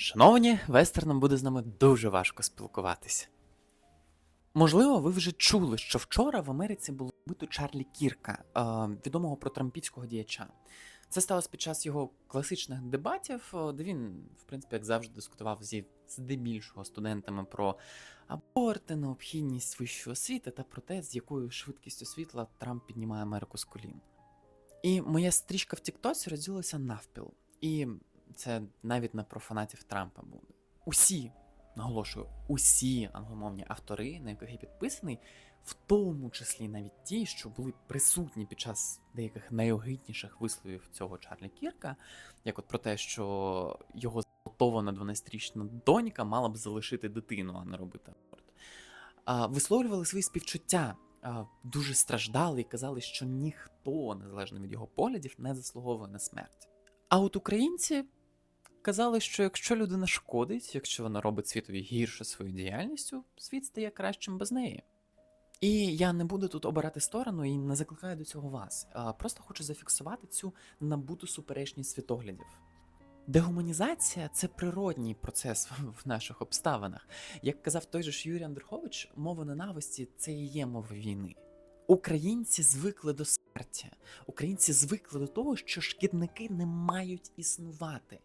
Шановні, вестерном буде з нами дуже важко спілкуватися. Можливо, ви вже чули, що вчора в Америці було вбито Чарлі Кірка, е, відомого протрампійського діяча. Це сталося під час його класичних дебатів, е, де він, в принципі, як завжди, дискутував зі здебільшого студентами про аборти, необхідність вищої освіти та про те, з якою швидкістю світла Трамп піднімає Америку з колін. І моя стрічка в Тіктоці розділилася навпіл. І це навіть не про фанатів Трампа буде. Усі, наголошую, усі англомовні автори, на яких я підписаний, в тому числі навіть ті, що були присутні під час деяких найогидніших висловів цього Чарлі Кірка, як от про те, що його зґвалтована 12-річна донька мала б залишити дитину, а не робити аборт. Висловлювали свої співчуття, дуже страждали і казали, що ніхто, незалежно від його поглядів, не заслуговує на смерть. А от українці казали, що якщо людина шкодить, якщо вона робить світові гірше своєю діяльністю, світ стає кращим без неї. І я не буду тут обирати сторону і не закликаю до цього вас. Просто хочу зафіксувати цю набуту суперечність світоглядів. Дегуманізація це природній процес в наших обставинах. Як казав той же ж Юрій Андрухович, мова ненависті це і є мова війни. Українці звикли до смерті. Українці звикли до того, що шкідники не мають існувати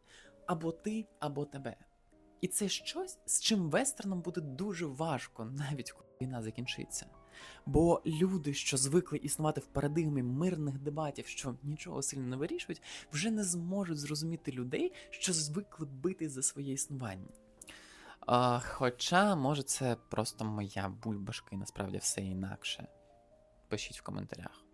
або ти, або тебе. І це щось, з чим вестернам буде дуже важко, навіть коли війна закінчиться. Бо люди, що звикли існувати в парадигмі мирних дебатів, що нічого сильно не вирішують, вже не зможуть зрозуміти людей, що звикли бити за своє існування. А, хоча, може, це просто моя бульбашка, і насправді все інакше. Пишіть в коментарях.